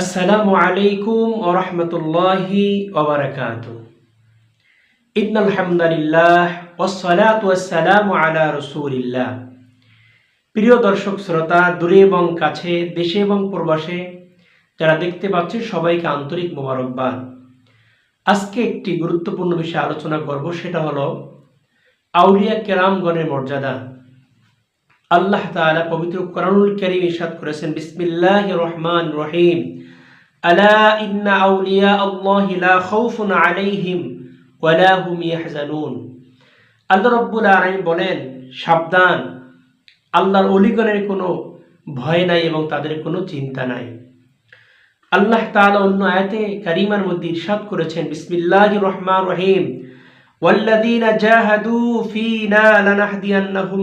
আসসালামু আলাইকুম ও রহমতুল্লাহি ওবরাকাত ইন্নাল হামদালিল্লাহ ওয়াসসালাতু ওয়াসসালামু আলা রাসূলিল্লাহ। প্রিয় দর্শক শ্রোতা, দূরে এবং কাছে, দেশে এবং প্রবাসে যারা দেখতে পাচ্ছেন সবাইকে আন্তরিক মোবারকবাদ। আজকে একটি গুরুত্বপূর্ণ বিষয়ে আলোচনা করব, সেটা হলো আউলিয়া কেরামগণের মর্যাদা। আল্লাহ তাআলা পবিত্র কোরআনুল কারীম ইরশাদ করেছেন, বিসমিল্লাহির রহমান রহিম। আলা ইন্না আউলিয়া আল্লাহি লা খাউফুন আলাইহিম ওয়ালা হুম ইয়াহজানুন। আল্লাহ রাব্বুল আলামিন বলেন, সাবধান, আল্লাহর অলিগণের কোনো ভয় নাই এবং তাদের কোনো চিন্তা নাই। আল্লাহ তাআলা অন্য আয়াতে কারিমার মধ্যে ইরশাদ করেছেন, বিসমিল্লাহির রহমান রহিম। ওয়াল্লাযীনা জাহাদু ফীনা লানাহদিয়ান্নাহুম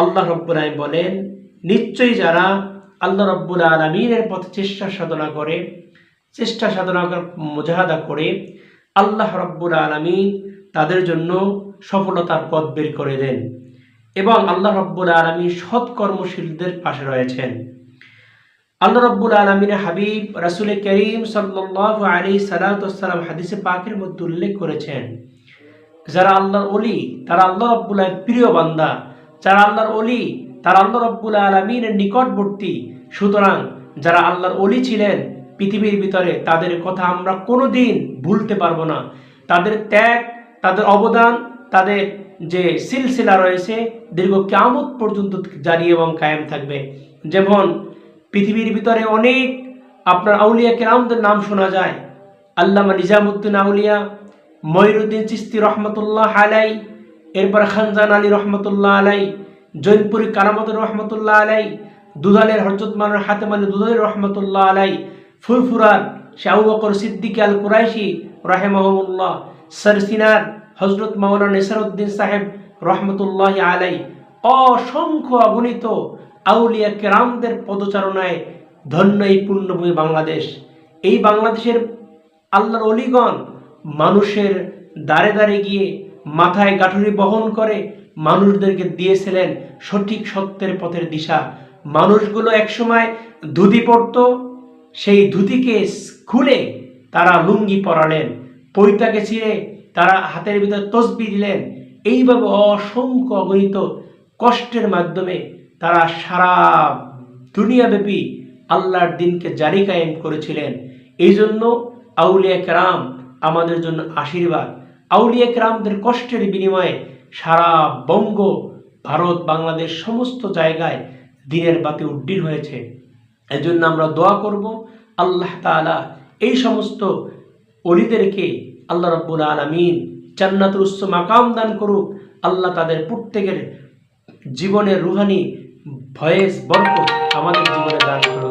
আল্লাহ রব্বুল আলম বলেন, নিশ্চয়ই যারা আল্লাহ রব্বুল আলমিনের পথে চেষ্টা সাধনা করে, চেষ্টা সাধনা মুজাহাদা করে, আল্লাহ রব্বুল আলমিন তাদের জন্য সফলতার পথ বের করে দেন এবং আল্লাহ রব্বুল আলমী সৎকর্মশীলদের পাশে রয়েছেন। আল্লাহ রব্বুল আলমিনের হাবিব রাসুল করিম সাল্লাহ আলী সালাতাম হাদিসে পাকের মধ্যে উল্লেখ করেছেন যারা আল্লাহর অলি তারা আল্লাহ রব্বুল প্রিয় বান্দা। যারা আল্লাহর অলি তারা আল্লাহ রব্বুল আলমিনের নিকটবর্তী। সুতরাং যারা আল্লাহর অলি ছিলেন, পৃথিবীর ভিতরে তাদের কথা আমরা কোনো দিন ভুলতে পারব না। তাদের ত্যাগ, তাদের অবদান, তাদের যে সিলসিলা রয়েছে, দীর্ঘ কেমত পর্যন্ত জারি এবং কায়েম থাকবে। যেমন পৃথিবীর ভিতরে অনেক আপনার আউলিয়া কেরামদের নাম শোনা যায়। আল্লামা নিজামুদ্দিন আউলিয়া ময়রুদ্দিন চিস্তি রহমতুল্লাহ আলাই এরপর খানজান আলী রহমতুল্লাহ আলাই জৈনপুরি কারামতুর রহমতুল্লাহ আলাই দুধালের হরজত মানের হাতেম আলী দুধালের রহমতুল্লাহ আলাই ফুরফুরার শাহু বকর সিদ্দিক আল কুরাইশি রাহেমহমুল্লাহ সরসিনার হজরত মাওলানা নেসারউদ্দিন সাহেব রহমতুল্লাহ আলাই অসংখ্য অগণিত আউলিয়া কেরামদের পদচারণায় ধন্য এই পূর্ণভূমি বাংলাদেশ। এই বাংলাদেশের আল্লাহর অলিগণ মানুষের দাঁড়ে দাঁড়ে গিয়ে মাথায় গাঠুরি বহন করে মানুষদেরকে দিয়েছিলেন সঠিক সত্যের পথের দিশা। মানুষগুলো একসময় ধুতি পরত, সেই ধুতিকে খুলে তারা লুঙ্গি পরালেন, পৈতাকে ছিঁড়ে তারা হাতের ভিতরে তসবি দিলেন। এইভাবে অসংখ্য অগণিত কষ্টের মাধ্যমে তারা সারা দুনিয়াব্যাপী আল্লাহর দিনকে জারি কায়েম করেছিলেন। এই জন্য আউলিয়া কেরাম আমাদের জন্য আশীর্বাদ। আউলিয়া কেরামদের কষ্টের বিনিময়ে সারা বঙ্গ, ভারত, বাংলাদেশ সমস্ত জায়গায় দিনের বাতি উড্ডীন হয়েছে। এজন্য আমরা দোয়া করব, আল্লাহ তালা এই সমস্ত অলিদেরকে আল্লাহ রব্বুল আলমিন জান্নাতুর উচ্চ মাকাম দান করুক। আল্লাহ তাদের প্রত্যেকের জীবনের রুহানি, ভয়েস, বরকত আমাদের জীবনে দান করুক।